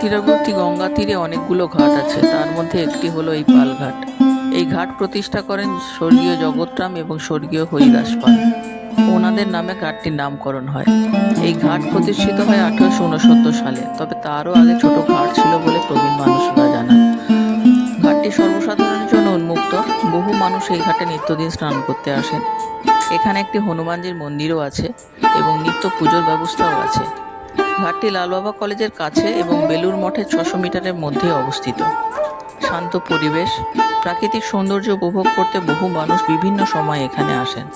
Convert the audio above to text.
তীরবর্তী গঙ্গা তীরে অনেকগুলো ঘাট আছে। তার মধ্যে একটি হলো এই পালঘাট। এই ঘাট প্রতিষ্ঠা করেন স্বর্গীয় জগৎরাম এবং স্বর্গীয় হরিদাস পাল। ওনাদের নামে ঘাটটির নামকরণ হয়। এই ঘাট প্রতিষ্ঠিত হয় আঠারোশো উনসত্তর সালে, তবে তারও আগে ছোট ঘাট ছিল বলে প্রবীণ মানুষরা জানান। ঘাটটি সর্বসাধারণের জন্য উন্মুক্ত। বহু মানুষ এই ঘাটে নিত্যদিন স্নান করতে আসেন। এখানে একটি হনুমানজির মন্দিরও আছে এবং নিত্য পুজোর ব্যবস্থাও আছে। ঘাটটি লালবাবা কলেজের কাছে এবং বেলুর মঠের ছশো মিটারের মধ্যে অবস্থিত। শান্ত পরিবেশ, প্রাকৃতিক সৌন্দর্য উপভোগ করতে বহু মানুষ বিভিন্ন সময় এখানে আসেন।